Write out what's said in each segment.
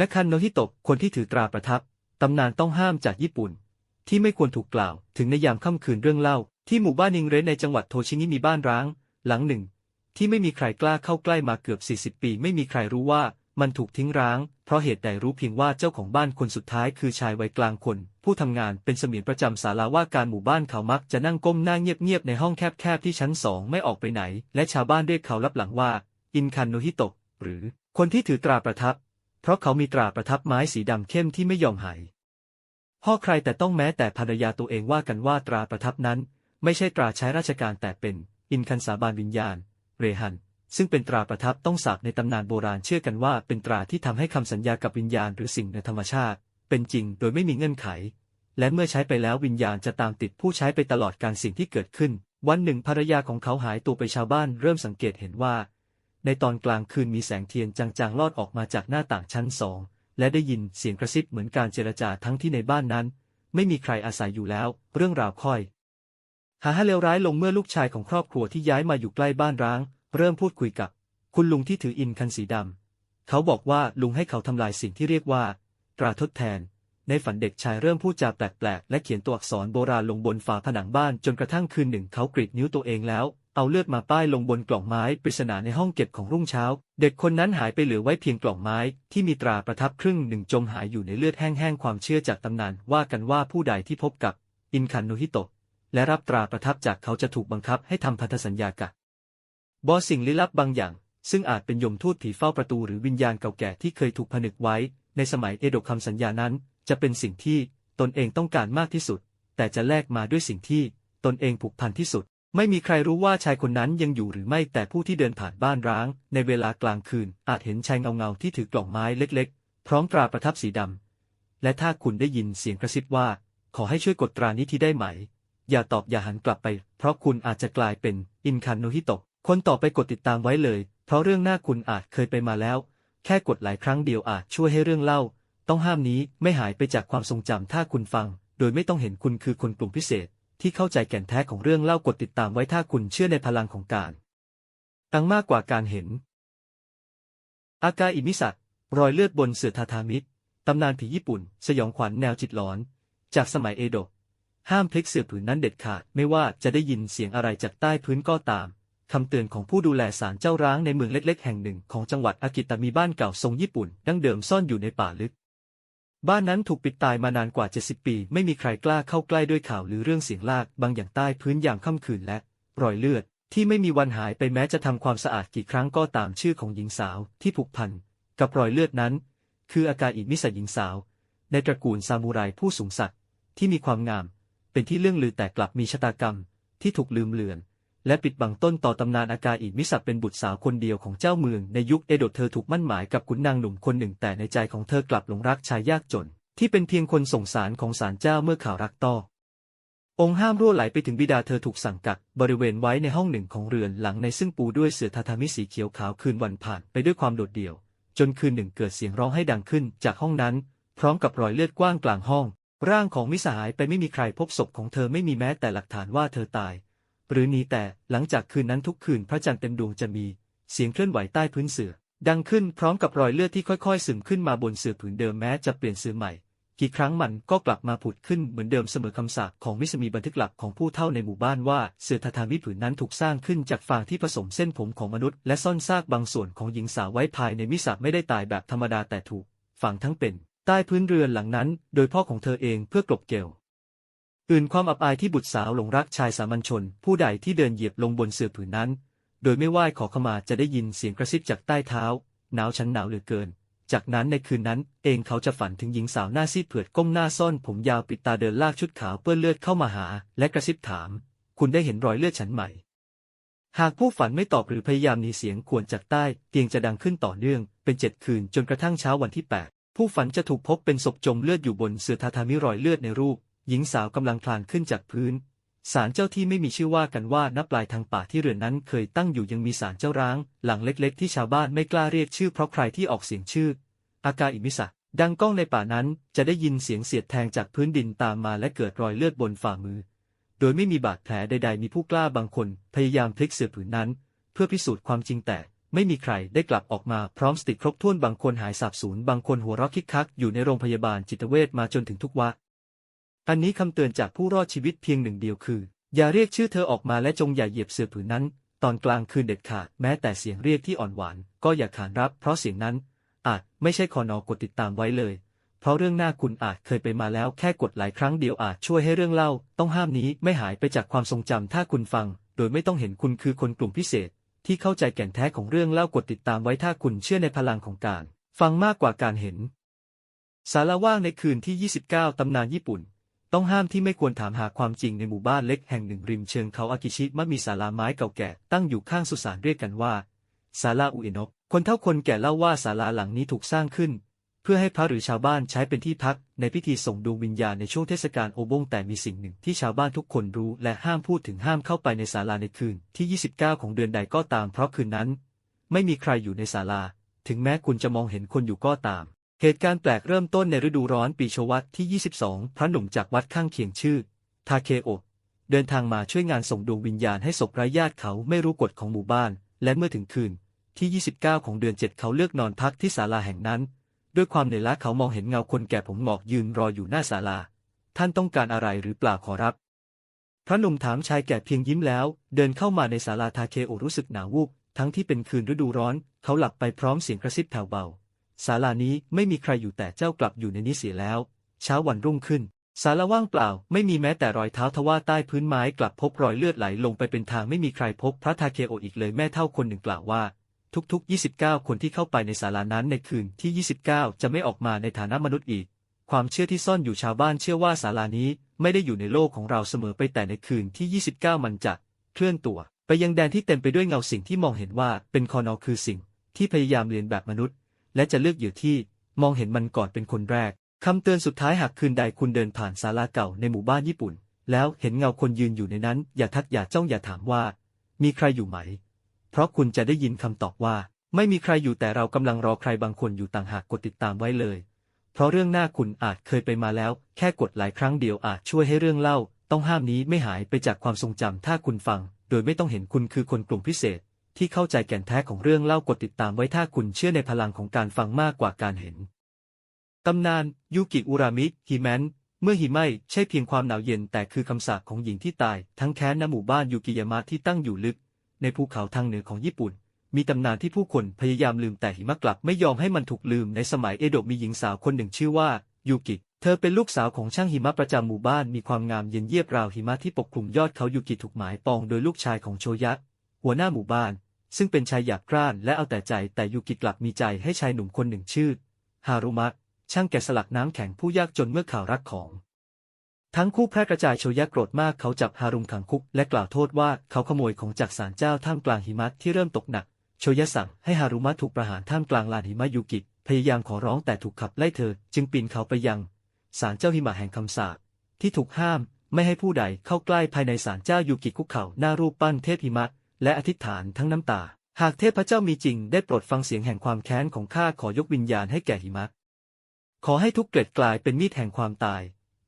นักคันโนฮิโตะคนที่ถือตราประทับ ตำนานต้องห้ามจากญี่ปุ่น ที่ไม่ควรถูกกล่าว ถึงในยามค่ำคืนเรื่องเล่า ที่หมู่บ้านนิงเรในจังหวัดโทชิงิมีบ้านร้าง หลังหนึ่ง ที่ไม่มีใครกล้าเข้าใกล้มาเกือบ 40 ปี ไม่มีใครรู้ว่ามันถูกทิ้งร้าง เพราะเหตุใดรู้เพียงว่าเจ้าของบ้านคนสุดท้ายคือชายวัยกลางคน ผู้ทำงานเป็นเสมียนประจำศาลาว่าการหมู่บ้านเขามักจะนั่งก้มหน้าเงียบๆในห้องแคบๆที่ชั้นสองไม่ออกไปไหน และชาวบ้านเรียกเขาลับหลังว่า อินคันโนฮิโตะหรือ คนที่ถือตราประทับ เพราะเขามีตราประทับไม้สีดำเข้มที่ไม่ยอมหายพ่อใครแต่ต้องแม้แต่ภรรยาตัวเองว่ากันว่าตราประทับนั้น ไม่ใช่ตราใช้ราชการแต่เป็น อินคันสาบานวิญญาณ เรฮัน ซึ่งเป็นตราประทับต้องสาบในตำนานโบราณเชื่อกันว่าเป็นตราที่ทำให้คำสัญญากับวิญญาณหรือสิ่งในธรรมชาติ เป็นจริงโดยไม่มีเงื่อนไข และเมื่อใช้ไปแล้ววิญญาณจะตามติดผู้ใช้ไปตลอดการสิ่งที่เกิดขึ้น วันหนึ่งภรรยาของเขาหายตัวไปชาวบ้านเริ่มสังเกตเห็นว่า ในตอนกลางคืนมีแสงเทียนจางๆ ลอดออกมาจากหน้าต่างชั้นสอง และได้ยินเสียงกระซิบเหมือนการเจรจาทั้งที่ในบ้านนั้น ไม่มีใครอาศัยอยู่แล้ว เรื่องราวค่อย หาให้เลวร้ายลงเมื่อลูกชายของครอบครัวที่ย้ายมาอยู่ใกล้บ้านร้าง เริ่มพูดคุยกับ คุณลุงที่ถืออินคันสีดำเขาบอกว่าลุงให้เขาทำลายสิ่งที่เรียกว่า ตราทดแทน ในฝันเด็กชายเริ่มพูดจาแปลกๆ และเขียนตัวอักษรโบราณลงบนฝาผนังบ้านจนกระทั่งคืนหนึ่งเขากรีดนิ้วตัวเองแล้ว เอาเลือดมาป้ายลงบนกล่องไม้ปริศนาในห้องเก็บของรุ่งเช้า เด็กคนนั้นหายไปเหลือไว้เพียงกล่องไม้ที่มีตราประทับครึ่งหนึ่งจมหายอยู่ในเลือดแห้งๆความเชื่อจากตำนานว่ากันว่าผู้ใดที่พบกับอินคันโนฮิโตะและรับตราประทับจากเขาจะถูกบังคับให้ทำพันธสัญญากับบอสิ่งลี้ลับบางอย่าง ซึ่งอาจเป็นยมทูตผีเฝ้าประตูหรือวิญญาณเก่าแก่ที่เคยถูกผนึกไว้ ในสมัยเอโดะคำสัญญานั้น จะเป็นสิ่งที่ตนเองต้องการมากที่สุด แต่จะแลกมาด้วยสิ่งที่ตนเองผูกพันที่สุด ไม่มีใครรู้ว่าชายคนนั้นยังอยู่หรือไม่แต่ผู้ที่เดินผ่านบ้านร้าง ในเวลากลางคืน อาจเห็นชายเงาๆที่ถือกล่องไม้เล็กๆ พร้อมตราประทับสีดำ และถ้าคุณได้ยินเสียงกระซิบว่า ขอให้ช่วยกดตรานี้ที่ได้ไหม อย่าตอบอย่าหันกลับไป เพราะคุณอาจจะกลายเป็นอินคันโนฮิโตะคนต่อไปกดติดตามไว้เลย เพราะเรื่องหน้าคุณอาจเคยไปมาแล้ว แค่กดหลายครั้งเดียวอาจช่วยให้เรื่องเล่า ต้องห้ามนี้ไม่หายไปจากความทรงจำถ้าคุณฟัง โดยไม่ต้องเห็นคุณคือคนกลุ่มพิเศษ ที่เข้าใจแก่นแท้ของเรื่องเล่ากดติดตามไว้ถ้าคุณเชื่อในพลังของการตั้งมากกว่าการเห็น อากาอิมิสัตรอยเลือดบนเสือทาทามิตตำนานผีญี่ปุ่น สยองขวัญแนวจิตหลอน จากสมัยเอโดะห้ามพลิกเสือผืนนั้นเด็ดขาด ไม่ว่าจะได้ยินเสียงอะไรจากใต้พื้นก็ตามคำเตือนของผู้ดูแลศาลเจ้าร้างในเมืองเล็ก ๆ แห่งหนึ่งของจังหวัดอากิตะมีบ้านเก่าทรงญี่ปุ่น ดั้งเดิมซ่อนอยู่ในป่าลึก บ้านนั้นถูกปิดตายมานานกว่า 70 ปี ไม่มีใครกล้าเข้าใกล้ด้วยข่าวหรือเรื่องเสียงลาก บางอย่างใต้พื้นอย่ามค่ำคืนและ รอยเลือด ที่ไม่มีวันหายไปแม้จะทำความสะอาดกี่ครั้งก็ตามชื่อของหญิงสาวที่ผูกพัน กับรอยเลือดนั้น คืออาการอิมิสหญิงสาว ในตระกูลซามูไรผู้สูงศักดิ์ที่มีความงาม เป็นที่เรื่องลือแต่กลับมีชะตากรรม ที่ถูกลืมเลือน และปิดบังต้นต่อตำนานอากาอิมิสเป็นบุตรสาวคนเดียวของเจ้าเมืองในยุคเอโดะเธอถูกมั่นหมายกับขุนนางหนุ่มคนหนึ่งแต่ในใจของเธอกลับหลงรักชายยากจน ที่เป็นเพียงคนส่งสารของศาลเจ้าเมื่อข่าวรักต้อองค์ห้ามรั่วไหลไปถึงบิดาเธอถูกสั่งกักบริเวณไว้ในห้องหนึ่งของเรือนหลังในซึ่งปูด้วยเสื่อทาทามิสีเขียวขาวคืนวันผ่านไปด้วยความโดดเดี่ยว จนคืนหนึ่งเกิดเสียงร้องให้ดังขึ้นจากห้องนั้น พร้อมกับรอยเลือดกว้างกลางห้อง ร่างของมิสหายไปไม่มีใครพบศพของเธอไม่มีแม้แต่หลักฐานว่าเธอตาย หรือหนีแต่หลังจากคืนนั้นทุกคืนพระจันทร์เต็มดวงจะมี เสียงเคลื่อนไหวใต้พื้นเสื่อ ดังขึ้นพร้อมกับรอยเลือดที่ค่อยๆ ซึมขึ้นมาบนเสื่อผืนเดิมแม้จะเปลี่ยนเสื่อใหม่กี่ครั้งมันก็กลับมาผุดขึ้นเหมือนเดิมเสมอคำสาปของมิสมีบันทึกหลักของผู้เฒ่าในหมู่บ้านว่าเสือทาทามิผืนนั้นถูกสร้างขึ้นจากฟางที่ผสมเส้นผมของมนุษย์และซ่อนซากบางส่วนของหญิงสาวไว้ภายในมิสาไม่ได้ตายแบบธรรมดาแต่ถูกฝังทั้งเป็น ใต้พื้นเรือนหลังนั้น โดยพ่อของเธอเองเพื่อกลบเกล อื่นความอับอายที่บุตรสาวหลงรักชายสามัญชน ผู้ใดที่เดินเหยียบลงบนเสื่อผืนนั้น โดยไม่ไหว้ขอขมาจะได้ยินเสียงกระซิบจากใต้เท้า หนาวฉันหนาวเหลือเกิน จากนั้นในคืนนั้น เองเขาจะฝันถึงหญิงสาวหน้าซีดเผือดก้มหน้าซ่อนผมยาวปิดตาเดินลากชุดขาวเปื้อนเลือดเข้ามาหา และกระซิบถาม คุณได้เห็นรอยเลือดฉันไหม หากผู้ฝันไม่ตอบหรือพยายามหนีเสียงควรจากใต้เตียงจะดังขึ้นต่อเนื่อง เป็นเจ็ดคืนจนกระทั่งเช้าวันที่แปดผู้ฝันจะถูกพบเป็นศพจมเลือดอยู่บนเสื่อทาทามิรอยเลือดในรูป หญิงสาวกำลังคลานขึ้นจากพื้นศาลเจ้าที่ไม่มีชื่อว่ากันว่านับปลายทางป่าที่เรือนนั้นเคยตั้งอยู่ยังมีศาลเจ้าร้าง หลังเล็กๆ ที่ชาวบ้านไม่กล้าเรียกชื่อเพราะใครที่ออกเสียงชื่อ อากาอิมิสะดังก้องในป่านั้นจะได้ยินเสียงเสียดแทงจากพื้นดินตามมาและเกิดรอยเลือดบนฝ่ามือ โดยไม่มีบาดแผลใดๆ มีผู้กล้าบางคน พยายามพลิกเสื่อผืนนั้น เพื่อพิสูจน์ความจริงแต่ไม่มีใครได้กลับออกมาพร้อมสติครบถ้วนบางคนหายสาบสูญบางคนหัวเราะคิกคักอยู่ในโรงพยาบาลจิตเวชมาจนถึงทุกวัน อันนี้คำเตือนจากผู้รอดชีวิตเพียงหนึ่งเดียวคือ อย่าเรียกชื่อเธอออกมาและจงอย่าเหยียบเสือผืนนั้น ตอนกลางคืนเด็ดขาดแม้แต่เสียงเรียกที่อ่อนหวาน ก็อย่าขานรับ เพราะเสียงนั้น อาจไม่ใช่คอนอกดติดตามไว้เลย เพราะเรื่องหน้าคุณอาจเคยไปมาแล้วแค่กดหลายครั้งเดียวอาจช่วยให้เรื่องเล่า ต้องห้ามนี้ไม่หายไปจากความทรงจำถ้าคุณฟัง โดยไม่ต้องเห็นคุณคือคนกลุ่มพิเศษ ที่เข้าใจแก่นแท้ของเรื่องเล่ากดติดตามไว้ถ้าคุณเชื่อในพลังของการ ฟังมากกว่าการเห็นสารว่างในคืนที่ 29 ตำนานญี่ปุ่น ต้องห้ามที่ไม่ควรถามหาความจริงในหมู่บ้านเล็กแห่งหนึ่งริมเชิงเขาอากิชิมัมีศาลาไม้เก่าแก่ตั้งอยู่ข้างสุสานเรียกกันว่าศาลาอุเอโนะคนเท่าคนแก่เล่าว่าศาลาหลังนี้ถูกสร้างขึ้น เพื่อให้พระหรือชาวบ้านใช้เป็นที่พัก ในพิธีส่งดวงวิญญาณในช่วงเทศกาลโอบงแต่มีสิ่งหนึ่งที่ชาวบ้านทุกคนรู้และห้ามพูดถึงห้ามเข้าไปในศาลาในคืนที่ 29 ของเดือนใดก็ตามเพราะคืนนั้น ไม่มีใครอยู่ในศาลา ถึงแม้คุณจะมองเห็นคนอยู่ก็ตาม เหตุการณ์แปลกเริ่มต้นในฤดูร้อนปีชวัตที่ 22 พระหนุ่มจากวัดข้างเคียงชื่อ ทาเคโอเดินทางมาช่วยงานส่งดวงวิญญาณให้ศพไร้ญาติเขาไม่รู้กฎของหมู่บ้าน และเมื่อถึงคืน ที่ 29 ของเดือน 7 เขาเลือกนอนพักที่ศาลาแห่งนั้น ด้วยความเหนื่อยล้าเขามองเห็นเงาคนแก่ผมหมอกยืนรออยู่หน้าศาลา ท่านต้องการอะไรหรือเปล่าขอรับ พระหนุ่มถามชายแก่เพียงยิ้มแล้ว เดินเข้ามาในศาลาทาเคโอรู้สึกหนาววูบทั้งที่เป็นคืนฤดูร้อน เขาหลับไปพร้อมเสียงกระซิบแผ่วเบา ศาลานี้ไม่มีใครอยู่แต่เจ้ากลับอยู่ในนี้เสียแล้ว เช้าวันรุ่งขึ้นศาลาว่างเปล่า ไม่มีแม้แต่รอยเท้าทว่าใต้พื้นไม้กลับพบรอยเลือดไหลลงไปเป็นทางไม่มีใครพบพระทาเคโออีกเลยแม่เท่าคนหนึ่งกล่าวว่าทุกๆ 29 คนที่เข้าไปในศาลานั้นในคืนที่ 29 จะไม่ออกมาในฐานะมนุษย์อีก ความเชื่อที่ซ่อนอยู่ชาวบ้านเชื่อว่าศาลานี้ไม่ได้อยู่ในโลกของเราเสมอไปแต่ในคืนที่ 29 มันจะเคลื่อนตัว ไปยังแดนที่เต็มไปด้วยเงาสิ่งที่มองเห็นว่าเป็นคอนอคือสิ่งที่พยายามเรียนแบบมนุษย์ และจะเลือกเหยื่ที่มองเห็นมันก่อนเป็นคนแรกคำเตือนสุดท้ายหากคืนใดคุณเดินผ่านศาลาเก่าในหมู่บ้านญี่ปุ่น แล้วเห็นเงาคนยืนอยู่ในนั้น อย่าทักอย่าจ้องอย่าถามว่า มีใครอยู่ไหม เพราะคุณจะได้ยินคำตอบว่า ไม่มีใครอยู่แต่เรากำลังรอใครบางคนอยู่ต่างหากกดติดตามไว้เลย เพราะเรื่องหน้าคุณอาจเคยไปมาแล้ว แค่กดหลายครั้งเดียวอาจช่วยให้เรื่องเล่า ต้องห้ามนี้ไม่หายไปจากความทรงจำถ้าคุณฟัง โดยไม่ต้องเห็นคุณคือคนกลุ่มพิเศษ ที่เข้าใจแก่นแท้ของเรื่องเล่ากดติดตามไว้ถ้าคุณเชื่อในพลังของการฟังมากกว่าการเห็น ตำนาน ยูกิอุรามิฮิแมนเมื่อหิไม่ใช่เพียงความหนาวเย็นแต่คือคำสาปของหญิงที่ตาย ทั้งแค้นณหมู่บ้านยูกิยามะที่ตั้งอยู่ลึก ในภูเขาทางเหนือของญี่ปุ่น มีตำนานที่ผู้คนพยายามลืมแต่หิมะกลับไม่ยอมให้มันถูกลืมในสมัยเอโดะมีหญิงสาวคนหนึ่งชื่อว่ายูกิเธอเป็นลูกสาวของช่างหิมะประจำหมู่บ้านมีความงามเย็นเยียบราวหิมะที่ปกคลุมยอดเขายูกิถูกหมายปองโดยลูกชายของโชยะ หัวหน้าหมู่บ้าน ซึ่งเป็นชายหยาบกร้านและเอาแต่ใจแต่ยูกิกลับมีใจให้ชายหนุ่มคนหนึ่งชื่อ ฮารุมะ ช่างแกะสลักน้ำแข็งผู้ยากจนเมื่อข่าวรักของ ทั้งคู่แพร่กระจายโชยะโกรธมากเขาจับฮารุมขังคุกและกล่าวโทษว่าเขาขโมยของจากศาลเจ้าท่ามกลางหิมะที่เริ่มตกหนัก โชยะสั่งให้ฮารุมะถูกประหารท่ามกลางลานหิมะยูกิพยายามขอร้องแต่ถูกขับไล่เธอ จึงปีนเขาไปยังศาลเจ้าหิมะแห่งคำสาปที่ถูกห้าม ไม่ให้ผู้ใดเข้าใกล้ภายในศาลเจ้ายูกิคุกเข่าหน้ารูปปั้นเทพหิมะ และอธิษฐานทั้งน้ำตา หากเทพเจ้ามีจริงได้โปรดฟังเสียงแห่งความแค้นของข้าขอยกวิญญาณให้แก่หิมะ ขอให้ทุกเกล็ดกลายเป็นมีดแห่งความตาย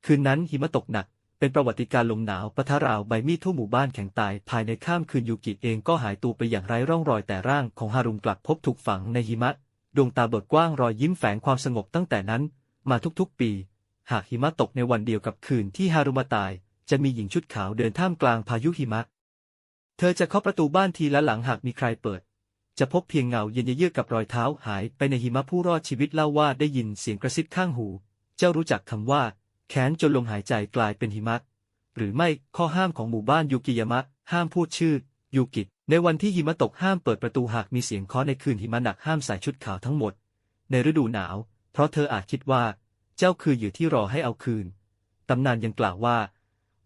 คืนนั้นหิมะตกหนัก เป็นประวัติการลมหนาวปะทะราวใบมีดทั่วหมู่บ้านแข็งตาย ภายในข้ามคืนยูกิเองก็หายตัวไปอย่างไร้ร่องรอยแต่ร่างของฮารุมกลับพบถูกฝังในหิมะ ดวงตาเบิกกว้างรอยยิ้มแฝงความสงบตั้งแต่นั้น มาทุกๆปี หากหิมะตกในวันเดียวกับคืนที่ฮารุมาตายจะมีหญิงชุดขาวเดินท่ามกลางพายุหิมะ เธอจะเคาะประตูบ้านทีละหลังหากมีใครเปิด จะพบเพียงเงาเย็นเยือกกับรอยเท้าหายไปในหิมะผู้รอดชีวิตเล่าว่าได้ยินเสียงกระซิบข้างหู เจ้ารู้จักคำว่าแค้นจนลมหายใจกลายเป็นหิมะ หรือไม่ข้อห้ามของหมู่บ้านยูกิยามะ ห้ามพูดชื่อ ยูกิในวันที่หิมะตกห้ามเปิดประตูหากมีเสียงเคาะในคืนหิมะหนักห้ามใส่ชุดขาวทั้งหมด ในฤดูหนาว เพราะเธออาจคิดว่า เจ้าคือเหยื่ที่รอให้เอาคืนตำนานยังกล่าวว่า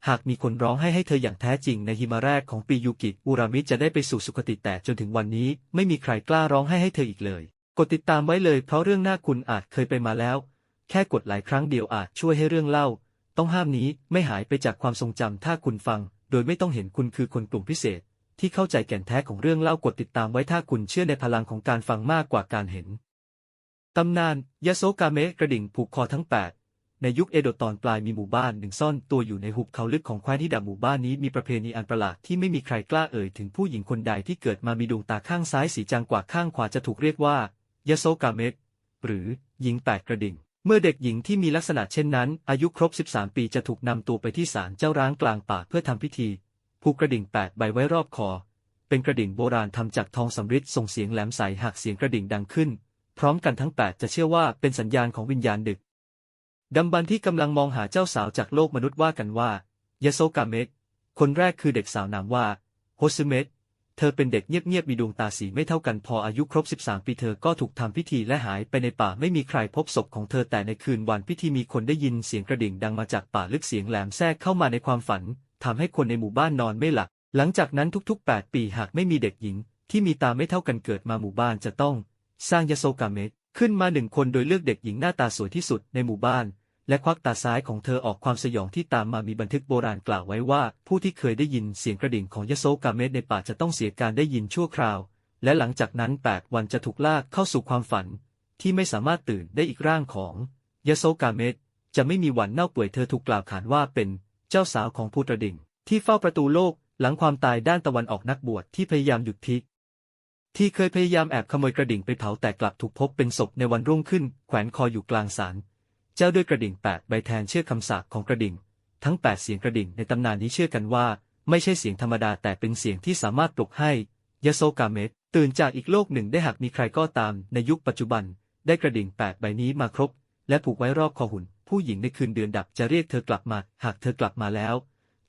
หากมีคนร้องให้ให้เธออย่างแท้จริงในหิมะแรกของปียูกิ อุรามิจะได้ไปสู่สุคติแต่จนถึงวันนี้ ไม่มีใครกล้าร้องให้ให้เธออีกเลย กดติดตามไว้เลยเพราะเรื่องหน้าคุณอาจเคยไปมาแล้ว แค่กดหลายครั้งเดียวอาจช่วยให้เรื่องเล่า ต้องห้ามนี้ไม่หายไปจากความทรงจำถ้าคุณฟัง โดยไม่ต้องเห็นคุณคือคนกลุ่มพิเศษ ที่เข้าใจแก่นแท้ของเรื่องเล่ากดติดตามไว้ถ้าคุณเชื่อในพลังของการฟังมากกว่าการเห็นตำนานยาโซกาเมะกระดิ่งผูกคอทั้ง8 ในยุคเอโดตอนปลายมีหมู่บ้านหนึ่งซ่อนตัวอยู่ในหุบเขาลึกของแคว้นฮิดะหมู่บ้านนี้มีประเพณีอันประหลาดที่ไม่มีใครกล้าเอ่ยถึงผู้หญิงคนใดที่เกิดมามีดวงตาข้างซ้ายสีจางกว่าข้างขวาจะถูกเรียกว่ายโซกาเมะหรือหญิงแปดกระดิ่ง เมื่อเด็กหญิงที่มีลักษณะเช่นนั้น อายุครบ 13 ปีจะถูกนำตัวไปที่ศาลเจ้าร้างกลางป่าเพื่อทำพิธีผูกกระดิ่งแปดใบไว้รอบคอ เป็นกระดิ่งโบราณทำจากทองสำริดส่งเสียงแหลมใสหากเสียงกระดิ่งดังขึ้น พร้อมกันทั้งแปดจะเชื่อว่าเป็นสัญญาณของวิญญาณดึก ดัมบันที่กำลังมองหาเจ้าสาวจากโลกมนุษย์ว่ากันว่ายาโซกาเมะคนแรกคือเด็กสาวนามว่าโฮซึเมะเธอเป็นเด็กเงียบๆมีดวงตาสีไม่เท่ากันพออายุครบ 13 ปีเธอก็ถูกทำพิธีและหายไปในป่าไม่มีใครพบศพของเธอแต่ในคืนวันพิธีมีคนได้ยินเสียงกระดิ่งดังมาจากป่าลึกเสียงแหลมแทรกเข้ามาในความฝันทำให้คนในหมู่บ้านนอนไม่หลับหลังจากนั้นทุกๆ 8 ปีหากไม่มีเด็กหญิง ที่มีตาไม่เท่ากันเกิดมาหมู่บ้านจะต้อง สร้างยาโซกาเมะขึ้นมาหนึ่งคนโดยเลือกเด็กหญิงหน้าตาสวยที่สุดในหมู่บ้าน และควักตาซ้ายของเธอออกความสยองที่ตามมามีบันทึกโบราณกล่าวไว้ว่า ผู้ที่เคยได้ยินเสียงกระดิ่งของยโซกาเมะในป่าจะต้องเสียการได้ยินชั่วคราว และหลังจากนั้น8วันจะถูกลากเข้าสู่ความฝัน ที่ไม่สามารถตื่นได้อีกร่างของยโซกาเมะจะไม่มีวันเน่าเปื่อยเธอถูกกล่าวขานว่าเป็นเจ้าสาวของผู้กระดิ่ง ที่เฝ้าประตูโลกหลังความตายด้านตะวันออกนักบวชที่พยายามหยุดพิกที่เคยพยายามแอบขโมยกระดิ่งไปเผาแต่กลับถูกพบเป็นศพในวันรุ่งขึ้น แขวนคออยู่กลางศาล เจ้าด้วยกระดิ่งแปดใบแทนเชื่อคำสาปของกระดิ่ง ทั้งแปดเสียงกระดิ่งในตำนานนี้เชื่อกันว่า ไม่ใช่เสียงธรรมดาแต่เป็นเสียงที่สามารถปลุกให้ยโซกาเมะตื่นจากอีกโลกหนึ่งได้หากมีใครก็ตามในยุคปัจจุบัน ได้กระดิ่งแปดใบนี้มาครบ และผูกไว้รอบคอหุ่น ผู้หญิงในคืนเดือนดับจะเรียกเธอกลับมา หากเธอกลับมาแล้ว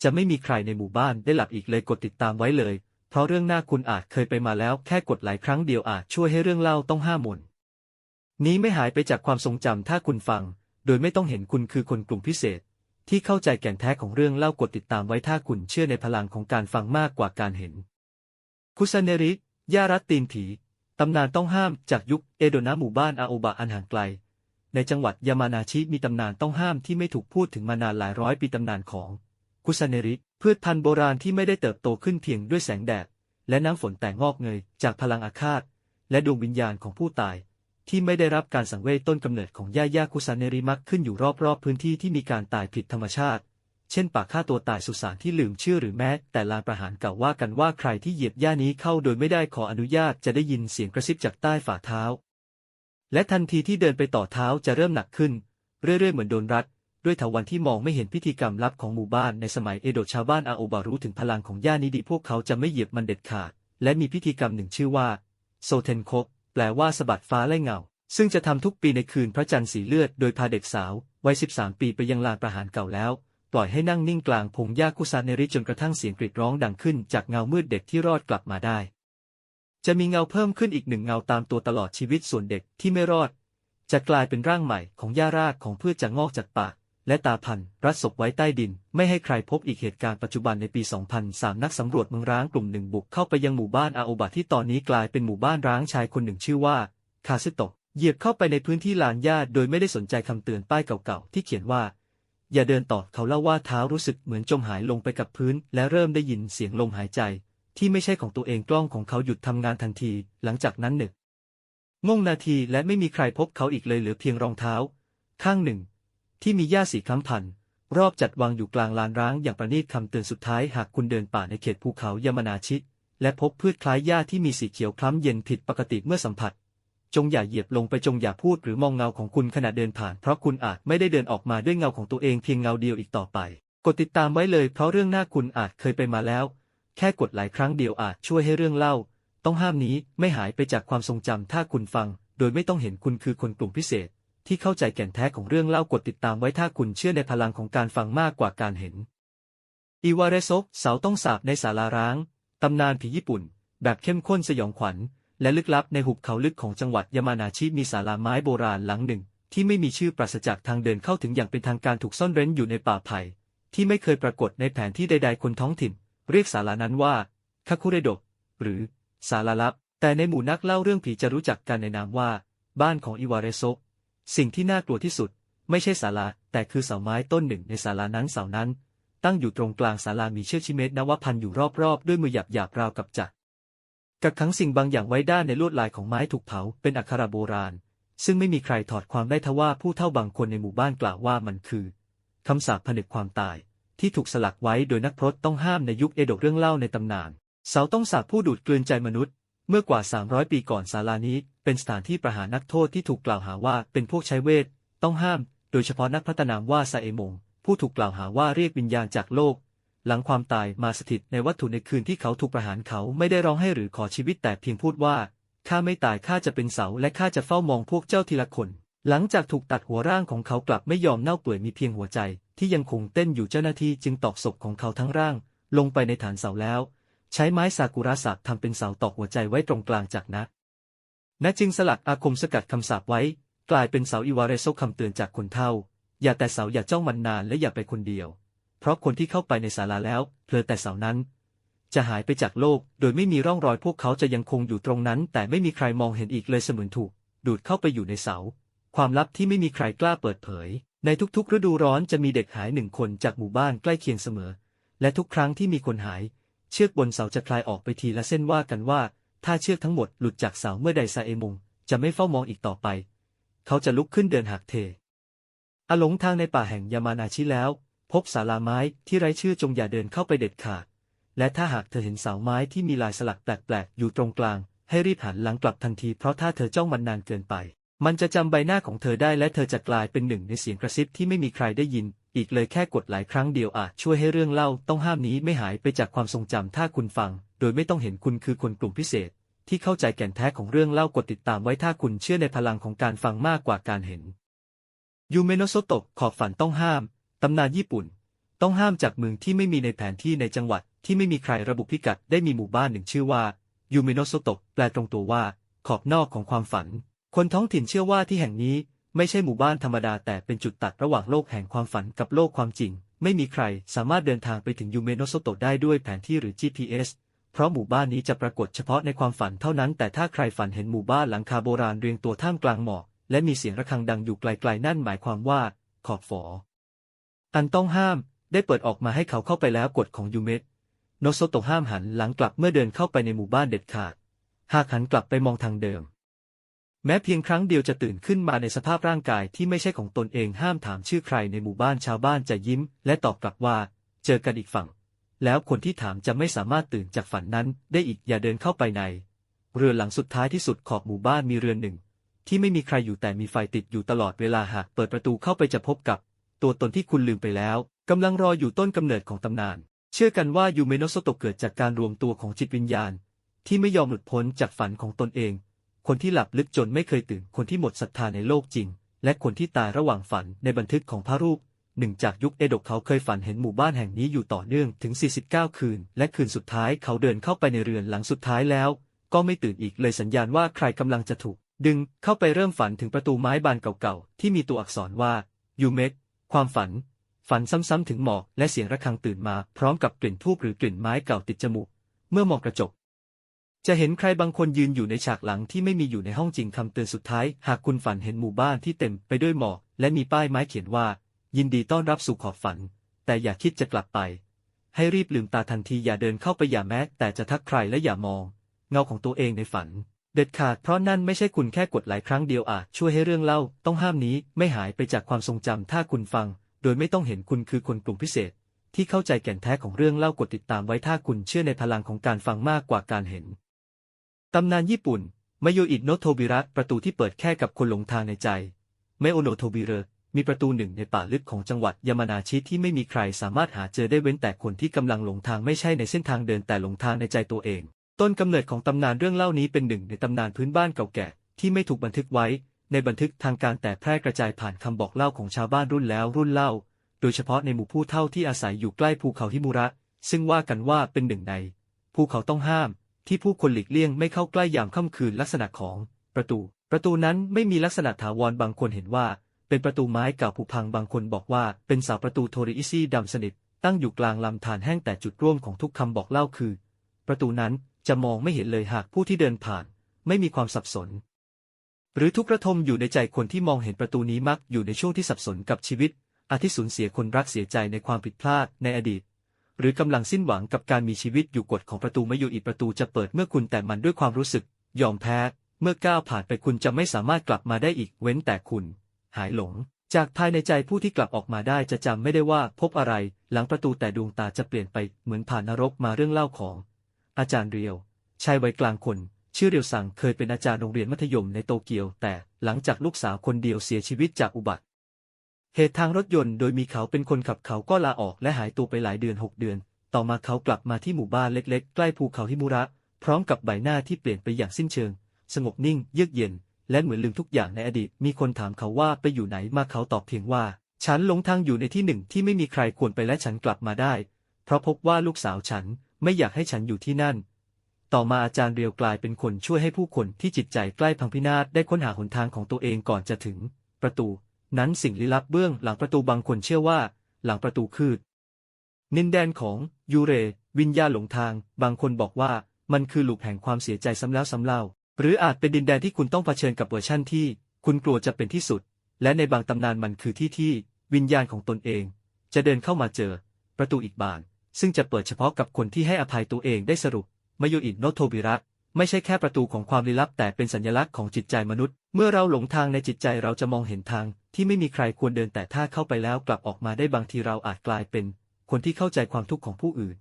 จะไม่มีใครในหมู่บ้านได้หลับอีกเลยกดติดตามไว้เลย เพราะเรื่องหน้าคุณอาจเคยไปมาแล้วแค่กดหลายครั้งเดียวอาจช่วยให้เรื่องเล่าต้องห้ามมนนี้ไม่หายไปจากความทรงจำถ้าคุณฟัง ดยไม่ต้องเห็นคุณคือคนกลุ่มพิเศษ ที่เข้าใจแก่นแท้ของเรื่องเล่ากดติดตามไว้ถ้าคุณเชื่อในพลังของการฟังมากกว่าการเห็น คุซาเนริย่ารัตตีนผี ตำนานต้องห้ามจากยุคเอโดนะหมู่บ้านอาโอบะอันห่างไกล ในจังหวัดยามานาชิมีตำนานต้องห้ามที่ไม่ถูกพูดถึงมานานหลายร้อยปีตำนานของคุซาเนริพืชพันธุ์โบราณที่ไม่ได้เติบโตขึ้นเพียงด้วยแสงแดดและน้ำฝนแต่งอกเงยจากพลังอาฆาตและดวงวิญญาณของผู้ตาย ที่ไม่ได้รับการสังเวชต้นกำเนิดของย่าย่าคุซาเนริมักขึ้นอยู่รอบๆพื้นที่ที่มีการตายผิดธรรมชาติ เช่นป่าฆ่าตัวตายสุสานที่ลืมชื่อหรือแม้ แต่ลานประหารเก่าวว่ากันว่าใครที่เหยียบย่านี้เข้าโดยไม่ได้ขออนุญาตจะได้ยินเสียงกระซิบจากใต้ฝ่าเท้า และทันทีที่เดินไปต่อเท้าจะเริ่มหนักขึ้น เรื่อยๆเหมือนโดนรัดด้วยเถาวันที่มองไม่เห็นพิธีกรรมลับของหมู่บ้านในสมัยเอโดะชาวบ้านอาโอบารู้ถึงพลังของย่านิดิพวกเขาจะไม่เหยียบมันเด็ดขาด และมีพิธีกรรมหนึ่งชื่อว่า โซเทนโค แปลว่าสะบัดฟ้าไล่เงา ซึ่งจะทำทุกปีในคืนพระจันทร์สีเลือด โดยพาเด็กสาววัย 13 ปีไปยังลานประหารเก่าแล้ว ปล่อยให้นั่งนิ่งกลางพงหญ้ากุซาเนริจนกระทั่งเสียงกรีดร้องดังขึ้นจากเงามืดเด็กที่รอดกลับมาได้ จะมีเงาเพิ่มขึ้นอีกหนึ่งเงาตามตัวตลอดชีวิตส่วนเด็กที่ไม่รอด จะกลายเป็นร่างใหม่ของหญ้ารากของพืชจะงอกจากปาก และตาพันรัดศพไว้ใต้ดิน ไม่ให้ใครพบอีกเหตุการณ์ปัจจุบันในปี 2003 นักสำรวจเมืองร้างกลุ่มหนึ่งบุกเข้าไปยังหมู่บ้านอาโอบะที่ตอนนี้กลายเป็นหมู่บ้านร้างชายคนหนึ่งชื่อว่า คาซึโตะเหยียบเข้าไปในพื้นที่ลานหญ้าโดยไม่ได้สนใจคำเตือนป้ายเก่าๆที่เขียนว่า อย่าเดินต่อเขาเล่าว่าเท้ารู้สึกเหมือนจมหายลงไปกับพื้น และเริ่มได้ยินเสียงลมหายใจ ที่ไม่ใช่ของตัวเองกล้องของเขาหยุดทำงานทันที หลังจากนั้นหนึ่งงงนาทีและไม่มีใครพบเขาอีกเลยเหลือเพียงรองเท้า ข้างหนึ่ง ที่มีหญ้าสีคล้ำพัน รอบจัดวางอยู่กลางลานร้างอย่างประณีตคำเตือนสุดท้ายหากคุณเดินป่าในเขตภูเขายามานาชิต และพบพืชคล้ายหญ้าที่มีสีเขียวคล้ำเย็นผิดปกติเมื่อสัมผัส จงอย่าเหยียบลงไปจงอย่าพูดหรือมองเงาของคุณขณะเดินผ่าน เพราะคุณอาจไม่ได้เดินออกมาด้วยเงาของตัวเองเพียงเงาเดียวอีกต่อไป กดติดตามไว้เลยเพราะเรื่องหน้าคุณอาจเคยไปมาแล้ว แค่กดหลายครั้งเดียวอาจช่วยให้เรื่องเล่า ต้องห้ามนี้ไม่หายไปจากความทรงจำถ้าคุณฟัง โดยไม่ต้องเห็นคุณคือคนกลุ่มพิเศษ ที่เข้าใจแก่นแท้ของเรื่องเล่ากดติดตามไว้ถ้าคุณเชื่อในพลังของการฟังมากกว่าการเห็นอีวาเรโซกเสาต้องสาบในศาลาร้าง ตำนานผีญี่ปุ่น แบบเข้มข้นสยองขวัญ และลึกลับในหุบเขาลึกของจังหวัดยามานาชิมีศาลาไม้โบราณหลังหนึ่ง ที่ไม่มีชื่อปราศจากทางเดินเข้าถึงอย่างเป็นทางการถูกซ่อนเร้นอยู่ในป่าไผ่ที่ไม่เคยปรากฏในแผนที่ใดๆคนท้องถิ่น เรียกศาลานั้นว่าคาคุเรโดะหรือศาลาลับ แต่ในหมู่นักเล่าเรื่องผีจะรู้จักกันในนามว่า บ้านของอิวาเรโซะ สิ่งที่น่ากลัวที่สุด ไม่ใช่ศาลา แต่คือเสาไม้ต้นหนึ่งในศาลานั้นเสานั้น ตั้งอยู่ตรงกลางศาลามีเชือกชิเมตนวพันอยู่รอบๆ ด้วยมือหยาบๆราวกับจักรกักขังสิ่งบางอย่างไว้ด้านในลวดลายของไม้ถูกเผาเป็นอักขระโบราณ ซึ่งไม่มีใครถอดความได้ทว่าผู้เฒ่าบางคนในหมู่บ้านกล่าวว่ามันคือคำสาปผนึกความตาย ที่ถูกสลักไว้โดยนักพรตต้องห้ามในยุคเอโดะเรื่องเล่าในตำนาน เสาต้องสาปผู้ดูดกลืนใจมนุษย์ เมื่อกว่า 300 ปีก่อนศาลานี้ เป็นสถานที่ประหารนักโทษที่ถูกกล่าวหาว่าเป็นพวกใช้เวท ต้องห้าม โดยเฉพาะนักพัฒนามว่าซาเอมง ผู้ถูกกล่าวหาว่าเรียกวิญญาณจากโลก หลังความตายมาสถิตในวัตถุในคืนที่เขาถูกประหารเขาไม่ได้ร้องให้หรือขอชีวิตแต่เพียงพูดว่าข้าไม่ตายข้าจะเป็นเสาและข้าจะเฝ้ามองพวกเจ้าทีละคน หลังจากถูกตัดหัวร่างของเขากลับไม่ยอมเน่าเปื่อยมีเพียงหัวใจ ที่ยังคงเต้นอยู่เจ้าหน้าที่จึงตอกศพของเขาทั้งร่าง ลงไปในฐานเสาแล้ว ใช้ไม้ซากุระสักทำเป็นเสาตอกหัวใจไว้ตรงกลางจากนั้นนจึงสลักอาคมสกัดคำสาปไว้ กลายเป็นเสาอิวาเรโซคำเตือนจากคนเฒ่า อย่าแต่เสาอย่าจ้องมันนานและอย่าไปคนเดียว เพราะคนที่เข้าไปในศาลาแล้วเพลอแต่เสานั้น จะหายไปจากโลก โดยไม่มีร่องรอยพวกเขาจะยังคงอยู่ตรงนั้น แต่ไม่มีใครมองเห็นอีกเลยเสมือนถูก ดูดเข้าไปอยู่ในเสา ความลับที่ไม่มีใครกล้าเปิดเผย ในทุกๆ ฤดูร้อนจะมีเด็กหายหนึ่งคนจากหมู่บ้านใกล้เคียงเสมอ และทุกครั้งที่มีคนหาย เชือกบนเสาจะคลายออกไปทีละเส้นว่ากันว่า ถ้าเชือกทั้งหมดหลุดจากเสาเมื่อใดซาเอมงจะไม่เฝ้ามองอีกต่อไป เขาจะลุกขึ้นเดินหักเทอาหลงทางในป่าแห่งยามานาชิแล้ว พบศาลาไม้ที่ไร้ชื่อจงอย่าเดินเข้าไปเด็ดขาด และถ้าหากเธอเห็นเสาไม้ที่มีลายสลักแปลกๆอยู่ตรงกลาง ให้รีบหันหลังกลับทันทีเพราะถ้าเธอจ้องมันนานเกินไป มันจะจำใบหน้าของเธอได้และเธอจะกลายเป็นหนึ่งในเสียงกระซิบที่ไม่มีใครได้ยิน อีกเลยแค่กดหลายครั้งเดียวอาจช่วยให้เรื่องเล่าต้องห้ามนี้ไม่หายไปจากความทรงจำถ้าคุณฟัง โดยไม่ต้องเห็นคุณคือคนกลุ่มพิเศษ ที่เข้าใจแก่นแท้ของเรื่องเล่ากดติดตามไว้ถ้าคุณเชื่อในพลังของการฟังมากกว่าการเห็นยูเมโนโซโตะขอบฝันต้องห้าม ตำนานญี่ปุ่น ต้องห้ามจากเมืองที่ไม่มีในแผนที่ในจังหวัดที่ไม่มีใครระบุพิกัดได้มีหมู่บ้านหนึ่งชื่อว่ายูเมโนโซโตะแปลตรงตัวว่า ขอบนอกของความฝัน คนท้องถิ่นเชื่อว่าที่แห่งนี้ ไม่ใช่หมู่บ้านธรรมดาแต่เป็นจุดตัดระหว่างโลกแห่งความฝันกับโลกความจริง ไม่มีใครสามารถเดินทางไปถึงยูเมโนโซโตได้ด้วยแผนที่หรือ GPS เพราะหมู่บ้านนี้จะปรากฏเฉพาะในความฝันเท่านั้น แต่ถ้าใครฝันเห็นหมู่บ้านหลังคาโบราณเรียงตัวท่ามกลางหมอกและมีเสียงระฆังดังอยู่ไกลๆนั่นหมายความว่าขอบฝอ อันต้องห้ามได้เปิดออกมาให้เขาเข้าไปแล้วกฎของยูเมโนโซโตห้ามหันหลังกลับเมื่อเดินเข้าไปในหมู่บ้านเด็ดขาด หากหันกลับไปมองทางเดิม แม้เพียงครั้งเดียวจะตื่นขึ้นมาในสภาพร่างกายที่ไม่ใช่ของตนเองห้ามถามชื่อใครในหมู่บ้านชาวบ้านจะยิ้ม และตอบกลับว่า เจอกันอีกฝั่ง แล้วคนที่ถามจะไม่สามารถตื่นจากฝันนั้น ได้อีกอย่าเดินเข้าไปใน เรือนหลังสุดท้ายที่สุดขอบหมู่บ้านมีเรือนหนึ่ง ที่ไม่มีใครอยู่แต่มีไฟติดอยู่ตลอดเวลาหากเปิดประตูเข้าไปจะพบกับ ตัวตนที่คุณลืมไปแล้วกำลังรออยู่ต้นกำเนิดของตำนาน เชื่อกันว่ายูเมโนโซโตเกิดจากการรวมตัวของจิตวิญญาณ ที่ไม่ยอมหลุดพ้นจากฝันของตนเอง คนที่หลับลึกจนไม่เคยตื่น คนที่หมดศรัทธาในโลกจริง และคนที่ตายระหว่างฝันในบันทึกของพระรูปหนึ่งจากยุคเอโดะเขาเคยฝันเห็นหมู่บ้านแห่งนี้อยู่ต่อเนื่องถึง 49 คืน และคืนสุดท้ายเขาเดินเข้าไปในเรือนหลังสุดท้ายแล้ว ก็ไม่ตื่นอีกเลยสัญญาณว่าใครกำลังจะถูก ดึงเข้าไปเริ่มฝันถึงประตูไม้บานเก่าๆ ที่มีตัวอักษรว่ายูเมกความฝัน ฝันซ้ำๆถึงหมอกและเสียงระฆังตื่นมา พร้อมกับกลิ่นทูบหรือกลิ่นไม้เก่าติดจมูก เมื่อมองกระจก จะเห็นใครบางคนยืนอยู่ในฉากหลังที่ไม่มีอยู่ในห้องจริงคำเตือนสุดท้าย หากคุณฝันเห็นหมู่บ้านที่เต็มไปด้วยหมอกและมีป้ายไม้เขียนว่า ยินดีต้อนรับสู่ขอบฝัน แต่อย่าคิดจะกลับไป ให้รีบลืมตาทันทีอย่าเดินเข้าไปอย่าแม้ แต่จะทักใครและอย่ามอง เงาของตัวเองในฝัน เด็ดขาดเพราะนั่นไม่ใช่คุณแค่กดหลายครั้งเดียวอาจช่วยให้เรื่องเล่า ต้องห้ามนี้ไม่หายไปจากความทรงจำถ้าคุณฟัง โดยไม่ต้องเห็นคุณคือคนกลุ่มพิเศษ ที่เข้าใจแก่นแท้ของเรื่องเล่ากดติดตามไว้ถ้าคุณเชื่อในพลังของการฟังมากกว่าการเห็น ตำนานญี่ปุ่นมโยอิโนโทบิระประตูที่เปิดแค่กับคนหลงทางในใจเมโอโนโทบิเรมีประตูหนึ่งในป่าลึกของจังหวัดยามานาชิที่ไม่มีใครสามารถหาเจอได้เว้นแต่คนที่กำลังหลงทางไม่ใช่ในเส้นทางเดินแต่หลงทางในใจตัวเอง ต้นกำเนิดของตำนานเรื่องเล่านี้เป็นหนึ่งในตำนานพื้นบ้านเก่าแก่ ที่ไม่ถูกบันทึกไว้ ในบันทึกทางการแต่แพร่กระจายผ่านคำบอกเล่าของชาวบ้านรุ่นแล้วรุ่นเล่า โดยเฉพาะในหมู่ผู้เฒ่าที่อาศัยอยู่ใกล้ภูเขาฮิมุระ ซึ่งว่ากันว่าเป็นหนึ่งในภูเขาต้องห้าม ที่ผู้คนหลีกเลี่ยงไม่เข้าใกล้ยามค่ำคืนลักษณะของ ประตู ประตูนั้นไม่มีลักษณะถาวรบางคนเห็นว่า เป็นประตูไม้เก่าผุพังบางคนบอกว่าเป็นเสาประตูโทริอิซี่ดำสนิท ตั้งอยู่กลางลำธารแห้งแต่จุดร่วมของทุกคำบอกเล่าคือ ประตูนั้นจะมองไม่เห็นเลยหากผู้ที่เดินผ่าน ไม่มีความสับสน หรือทุกระทมอยู่ในใจคนที่มองเห็นประตูนี้มักอยู่ในช่วงที่สับสนกับชีวิตอาทิสูญเสียคนรักเสียใจในความผิดพลาดในอดีต หรือกำลังสิ้นหวังกับการมีชีวิตอยู่กฎของประตูไม่อยู่อีกประตูจะเปิดเมื่อคุณแต่มันด้วยความรู้สึก ยอมแพ้ เมื่อก้าวผ่านไปคุณจะไม่สามารถกลับมาได้อีกเว้นแต่คุณ หายหลง จากภายในใจผู้ที่กลับออกมาได้จะจำไม่ได้ว่าพบอะไร หลังประตูแต่ดวงตาจะเปลี่ยนไปเหมือนผ่านนรกมาเรื่องเล่าของ อาจารย์เรียวชายวัยกลางคนชื่อเรียวสังเคยเป็นอาจารย์โรงเรียนมัธยมในโตเกียว แต่หลังจากลูกสาวคนเดียวเสียชีวิตจากอุบัติ เหตุทางรถยนต์โดยมีเขาเป็นคนขับเขาก็ลาออกและหายตัวไปหลายเดือนหกเดือน ต่อมาเขากลับมาที่หมู่บ้านเล็กๆ ใกล้ภูเขาฮิมุระ พร้อมกับใบหน้าที่เปลี่ยนไปอย่างสิ้นเชิง สงบนิ่ง เยือกเย็น และเหมือนลืมทุกอย่างในอดีต มีคนถามเขาว่าไปอยู่ไหนมาเขาตอบเพียงว่า ฉันหลงทางอยู่ในที่หนึ่งที่ไม่มีใครควรไปและฉันกลับมาได้ เพราะพบว่าลูกสาวฉันไม่อยากให้ฉันอยู่ที่นั่น ต่อมาอาจารย์เรียวกลายเป็นคนช่วยให้ผู้คนที่จิตใจใกล้พังพินาศได้ค้นหาหนทางของตัวเองก่อนจะถึง ประตู นั้นสิ่งลี้ลับเบื้องหลังประตูบางคนเชื่อว่า หลังประตูคือนินแดนของยูเร วิญญาหลงทาง บางคนบอกว่ามันคือหลุมแห่งความเสียใจซ้ำแล้วซ้ำเล่า หรืออาจเป็นดินแดนที่คุณต้องเผชิญกับเวอร์ชั่นที่ คุณกลัวจะเป็นที่สุด และในบางตำนานมันคือที่ที่ วิญญาณของตนเอง จะเดินเข้ามาเจอ ประตูอีกบาน ซึ่งจะเปิดเฉพาะกับคนที่ให้อภัยตัวเองได้สรุปมโยอิโนโทบิระ ไม่ใช่แค่ประตูของความลี้ลับแต่เป็นสัญลักษณ์ของจิตใจมนุษย์ เมื่อเราหลงทางในจิตใจเราจะมองเห็นทาง ที่ไม่มีใครควรเดินแต่ถ้าเข้าไปแล้วกลับออกมาได้บางทีเราอาจกลายเป็น คนที่เข้าใจความทุกข์ของผู้อื่น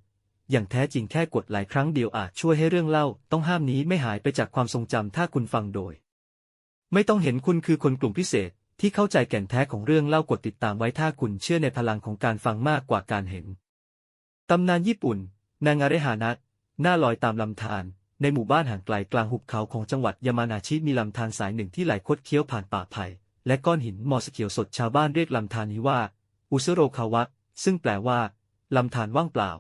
อย่างแท้จริงแค่กดหลายครั้งเดียวอาจช่วยให้เรื่องเล่า ต้องห้ามนี้ไม่หายไปจากความทรงจำถ้าคุณฟังโดย ไม่ต้องเห็นคุณคือคนกลุ่มพิเศษ ที่เข้าใจแก่นแท้ของเรื่องเล่ากดติดตามไว้ถ้าคุณเชื่อในพลังของการฟังมากกว่าการเห็นตำนานญี่ปุ่น นางอาเรหานะหน้าลอยตามลำธาร ในหมู่บ้านห่างไกลกลางหุบเขาของจังหวัดยามานาชิมีลำธารสายหนึ่งที่ไหลคดเคี้ยวผ่านป่าไผ่และก้อนหินมอสเขียวสดชาวบ้านเรียกลำธารนี้ว่า อุซโรคาวะ ซึ่งแปลว่าลำธารว่างเปล่า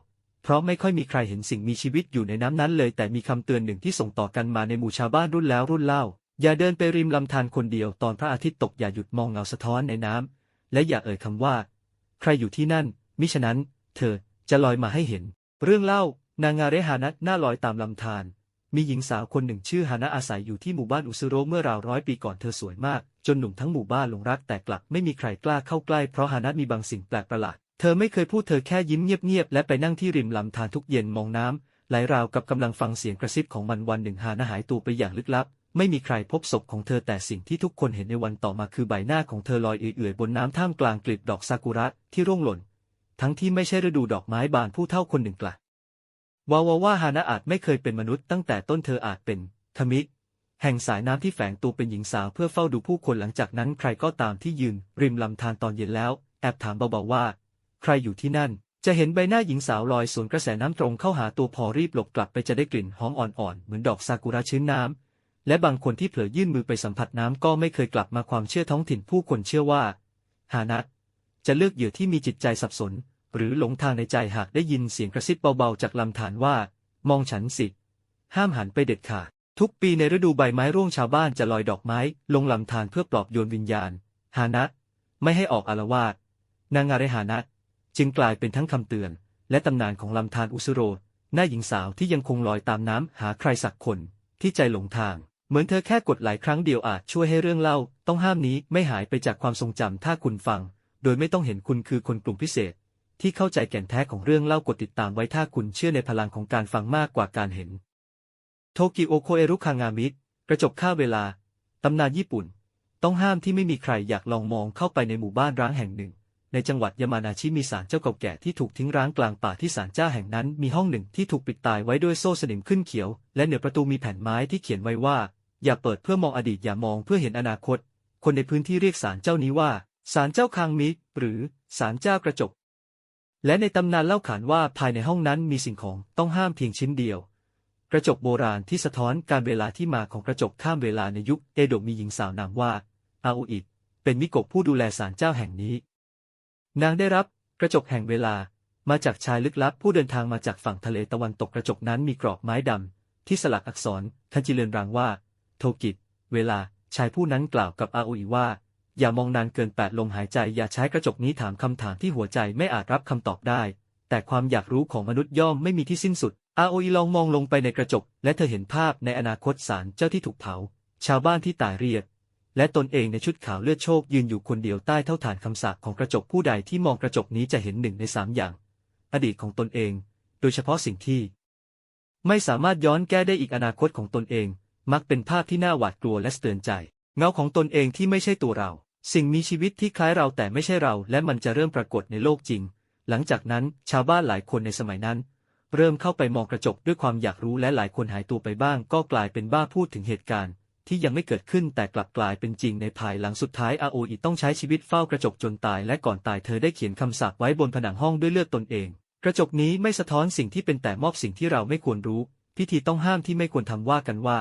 เพราะไม่ค่อยมีใครเห็นสิ่งมีชีวิตอยู่ในน้ำนั้นเลย แต่มีคำเตือนหนึ่งที่ส่งต่อกันมาในหมู่ชาวบ้านรุ่นแล้วรุ่นเล่า อย่าเดินไปริมลำธารคนเดียวตอนพระอาทิตย์ตกอย่าหยุดมองเงาสะท้อนในน้ำและอย่าเอ่ยคำว่า ใครอยู่ที่นั่น มิฉะนั้น เธอจะลอยมาให้เห็น เรื่องเล่านางาเรฮานะหน้าลอยตามลำธาร มีหญิงสาวคนหนึ่งชื่อฮานะอาศัยอยู่ที่หมู่บ้านอุซุโรเมื่อราวร้อยปีก่อนเธอสวยมาก จนหนุ่มทั้งหมู่บ้านหลงรักแต่กลับไม่มีใครกล้าเข้าใกล้เพราะฮานะมีบางสิ่งแปลกประหลาด เธอไม่เคยพูดเธอแค่ยิ้มเงียบๆและไปนั่งที่ริมลำธารทุกเย็นมองน้ำไหลราวกับกำลังฟังเสียงกระซิบของมันวันหนึ่งฮานะหายตัวไปอย่างลึกลับ ไม่มีใครพบศพของเธอแต่สิ่งที่ทุกคนเห็นในวันต่อมาคือใบหน้าของเธอลอยเอื่อยๆบนน้ำท่ามกลางกลีบดอกซากุระที่ร่วงหล่น ทั้งที่ไม่ใช่ฤดูดอกไม้บานผู้เท่าคนหนึ่งกล่าว วาวาว่าฮานะอาจไม่เคยเป็นมนุษย์ตั้งแต่ต้นเธออาจเป็นคมิแห่งสายน้ำที่แฝงตัวเป็นหญิงสาวเพื่อเฝ้าดูผู้คนหลังจากนั้นใครก็ตามที่ยืน ริมลำธารตอนเย็นแล้ว แอบถามเบาๆว่า ใครอยู่ที่นั่น จะเห็นใบหน้าหญิงสาวลอยสวนกระแสน้ำตรงเข้าหาตัวพอรีบหลบกลับไปจะได้กลิ่นหอมอ่อนๆ เหมือนดอกซากุระชื้นน้ำและบางคนที่เผลอยื่นมือไปสัมผัสน้ำก็ไม่เคยกลับมาความเชื่อท้องถิ่นผู้คนเชื่อว่าฮานะจะเลือกเหยื่อที่มีจิตใจสับสน หรือหลงทางในใจหากได้ยินเสียงกระซิบเบาๆ จากลำธารว่า มองฉันสิ ห้ามหันไปเด็ดขาดทุกปีในฤดูใบไม้ร่วงชาวบ้านจะลอยดอกไม้ ลงลำธารเพื่อปลอบโยนวิญญาณฮานะ ไม่ให้ออกอารวาสนางอาเรฮานะ จึงกลายเป็นทั้งคำเตือน และตำนานของลำธารอุสุโรหน้าหญิงสาวที่ยังคงลอยตามน้ำหาใครสักคนที่ใจหลงทาง เหมือนเธอแค่กดหลายครั้งเดียวอาจช่วยให้เรื่องเล่า ต้องห้ามนี้ไม่หายไปจากความทรงจำถ้าคุณฟัง โดยไม่ต้องเห็นคุณคือคนกลุ่มพิเศษ ที่เข้าใจแก่นแท้ของเรื่องเล่ากดติดตามไว้ถ้าคุณเชื่อในพลังของการฟังมากกว่าการเห็น โทกิโอโคเอรุคางามิกระจกค่าเวลา ตำนานญี่ปุ่น ต้องห้ามที่ไม่มีใครอยากลองมองเข้าไปในหมู่บ้านร้างแห่งหนึ่ง ในจังหวัดยามานาชิมีศาลเจ้าเก่าแก่ที่ถูกทิ้งร้างกลางป่าที่ศาลเจ้าแห่งนั้นมีห้องหนึ่งที่ถูกปิดตายไว้ด้วยโซ่สนิมขึ้นเขียว และเหนือประตูมีแผ่นไม้ที่เขียนไว้ว่า อย่าเปิดเพื่อมองอดีตอย่ามองเพื่อเห็นอนาคต คนในพื้นที่เรียกศาลเจ้านี้ว่าศาลเจ้าคางมิหรือศาลเจ้ากระจก และในตำนานเล่าขานว่าภายในห้องนั้นมีสิ่งของต้องห้ามเพียงชิ้นเดียว กระจกโบราณที่สะท้อนการเวลาที่มาของกระจกข้ามเวลาในยุคเอโดะมีหญิงสาวนามว่าอาโออิเป็นมิโกะผู้ดูแลศาลเจ้าแห่งนี้ นางได้รับกระจกแห่งเวลามาจากชายลึกลับผู้เดินทางมาจากฝั่งทะเลตะวันตกกระจกนั้นมีกรอบไม้ดำที่สลักอักษรคันจิเรนรางว่า โทกิเวลาชายผู้นั้นกล่าวกับอาโออิว่า อย่ามองนานเกินแปดลมหายใจ อย่าใช้กระจกนี้ถามคำถามที่หัวใจไม่อาจรับคำตอบได้ แต่ความอยากรู้ของมนุษย์ย่อมไม่มีที่สิ้นสุด อาโออิลองมองลงไปในกระจก และเธอเห็นภาพในอนาคตศาลเจ้าที่ถูกเผา ชาวบ้านที่ตายเรียบและตนเองในชุดขาวเลือดโชคยืนอยู่คนเดียวใต้เท่าฐานคำสาปของกระจกผู้ใดที่มองกระจกนี้จะเห็นหนึ่งในสามอย่าง อดีตของตนเอง โดยเฉพาะสิ่งที่ ไม่สามารถย้อนแก้ได้อีกอนาคตของตนเอง มักเป็นภาพที่น่าหวาดกลัวและเตือนใจ เงาของตนเองที่ไม่ใช่ตัวเรา สิ่งมีชีวิตที่คล้ายเราแต่ไม่ใช่เรา และมันจะเริ่มปรากฏในโลกจริง หลังจากนั้นชาวบ้านหลายคนในสมัยนั้น เริ่มเข้าไปมองกระจกด้วยความอยากรู้และหลายคนหายตัวไปบ้าง ก็กลายเป็นบ้าพูดถึงเหตุการณ์ ที่ยังไม่เกิดขึ้นแต่กลับกลายเป็นจริงในภายหลังสุดท้ายอาโออิต้องใช้ชีวิตเฝ้ากระจกจนตายและก่อนตายเธอได้เขียนคำสาปไว้บนผนังห้องด้วยเลือดตนเอง กระจกนี้ไม่สะท้อนสิ่งที่เป็นแต่มอบสิ่งที่เราไม่ควรรู้ พิธีต้องห้ามที่ไม่ควรทำว่ากันว่า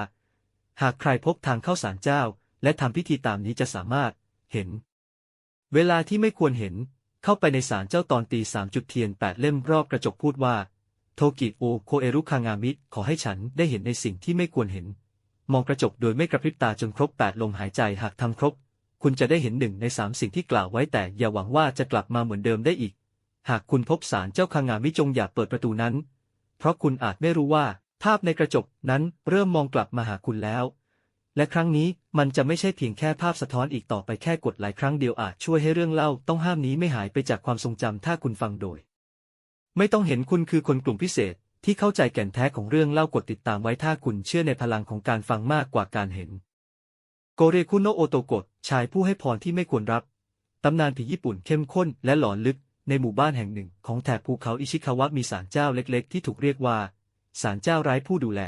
หากใครพบทางเข้าศาลเจ้า และทำพิธีตามนี้จะสามารถ เห็น เวลาที่ไม่ควรเห็น เข้าไปในศาลเจ้าตอนตีสามจุดเทียนแปดเล่มรอบกระจกพูดว่า โทกิโอโคเอรุคางามิขอให้ฉันได้เห็นในสิ่งที่ไม่ควรเห็น มองกระจกโดยไม่กระพริบตาจนครบแปดลมหายใจหากทำครบ คุณจะได้เห็นหนึ่งในสามสิ่งที่กล่าวไว้แต่อย่าหวังว่าจะกลับมาเหมือนเดิมได้อีก หากคุณพบสารเจ้าคางามิจงอย่าเปิดประตูนั้น เพราะคุณอาจไม่รู้ว่า ภาพในกระจกนั้นเริ่มมองกลับมาหาคุณแล้ว และครั้งนี้มันจะไม่ใช่เพียงแค่ภาพสะท้อนอีกต่อไปแค่กดหลายครั้งเดียวอาจช่วยให้เรื่องเล่าต้องห้ามนี้ไม่หายไปจากความทรงจำถ้าคุณฟังโดย ไม่ต้องเห็นคุณคือคนกลุ่มพิเศษที่เข้าใจแก่นแท้ของเรื่องเล่ากดติดตามไว้ถ้าคุณเชื่อในพลังของการฟังมากกว่าการเห็น โกเรคุโนโอโตโกะชายผู้ให้พรที่ไม่ควรรับ ตำนานผีญี่ปุ่นเข้มข้นและหลอนลึกในหมู่บ้านแห่งหนึ่ง ของแถบภูเขาอิชิคาวะมีศาลเจ้าเล็ก ๆ ที่ถูกเรียกว่าศาลเจ้าไร้ผู้ดูแล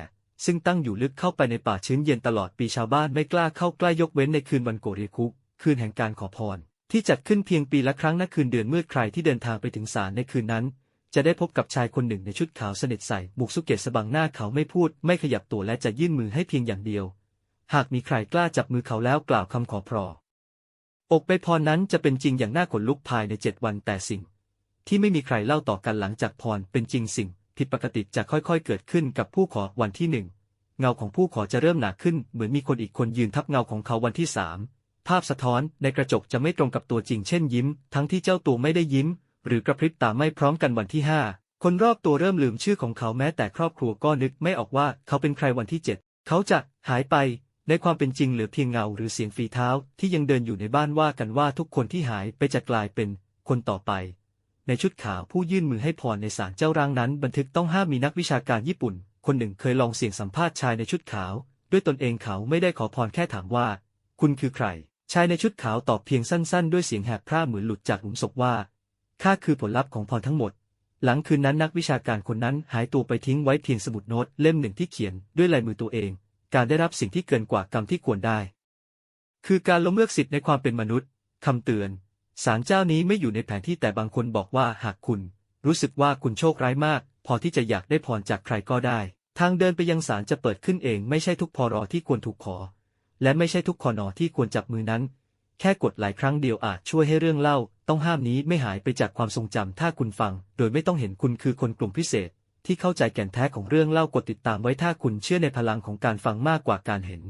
ซึ่งตั้งอยู่ลึกเข้าไปในป่าชื้นเย็นตลอดปีชาวบ้านไม่กล้าเข้าใกล้ยกเว้นในคืนวันโกเรคุคืนแห่งการขอพร ที่จัดขึ้นเพียงปีละครั้งณคืนเดือนมืดใครที่เดินทางไปถึงศาลในคืนนั้น จะได้พบกับชายคนหนึ่งในชุดขาวสนิทใส่บุกสุเกตสบังหน้าเขาไม่พูด ไม่ขยับตัวและจะยื่นมือให้เพียงอย่างเดียว หากมีใครกล้าจับมือเขาแล้วกล่าวคำขอพรอกไปพรนั้นจะเป็นจริงอย่างน่าขนลุกภายในเจ็ดวันแต่สิ่ง ที่ไม่มีใครเล่าต่อกันหลังจากพรเป็นจริงสิ่ง ผิดปกติจะค่อยๆ เกิดขึ้นกับผู้ขอวันที่หนึ่งเงาของผู้ขอจะเริ่มหนาขึ้นเหมือนมีคนอีกคนยืนทับเงาของเขาวันที่สามภาพสะท้อนในกระจกจะไม่ตรงกับตัวจริงเช่นยิ้ม ทั้งที่เจ้าตัวไม่ได้ยิ้ม หรือกระพริบตาไม่พร้อมกันวันที่ห้าคนรอบตัวเริ่มลืมชื่อของเขาแม้แต่ครอบครัวก็นึกไม่ออกว่าเขาเป็นใครวันที่เจ็ดเขาจะหายไป ในความเป็นจริงเหลือเพียงเงาหรือเสียงฝีเท้าที่ยังเดินอยู่ในบ้านว่ากันว่าทุกคนที่หายไปจะกลายเป็นคนต่อไป ในชุดขาวผู้ยื่นมือให้พรในศาลเจ้าร่างนั้น บันทึกต้องห้ามมีนักวิชาการญี่ปุ่น คนหนึ่งเคยลองเสี่ยงสัมภาษณ์ชายในชุดขาว ด้วยตนเองเขาไม่ได้ขอพรแค่ถามว่า คุณคือใคร ชายในชุดขาวตอบเพียงสั้นๆ ด้วยเสียงแหบพร่าเหมือนหลุดจากหลุมศพว่าข้าคือผลลัพธ์ของพรทั้งหมด หลังคืนนั้นนักวิชาการคนนั้นหายตัวไปทิ้งไว้เพียงสมุดโน้ตเล่มหนึ่งที่เขียนด้วยลายมือตัวเอง การได้รับสิ่งที่เกินกว่ากรรมที่ควรได้ คือการล้มเลิกสิทธิ์ในความเป็นมนุษย์คำเตือน ศาลเจ้านี้ไม่อยู่ในแผนที่แต่บางคนบอกว่าหากคุณ รู้สึกว่าคุณโชคร้ายมาก พอที่จะอยากได้พรจากใครก็ได้ ทางเดินไปยังศาลจะเปิดขึ้นเองไม่ใช่ทุกพอรอที่ควรถูกขอ และไม่ใช่ทุกคอนอที่ควรจับมือนั้น แค่กดหลายครั้งเดียวอาจช่วยให้เรื่องเล่า ต้องห้ามนี้ไม่หายไปจากความทรงจำถ้าคุณฟัง โดยไม่ต้องเห็นคุณคือคนกลุ่มพิเศษ ที่เข้าใจแก่นแท้ของเรื่องเล่ากดติดตามไว้ถ้าคุณเชื่อในพลังของการฟังมากกว่าการเห็น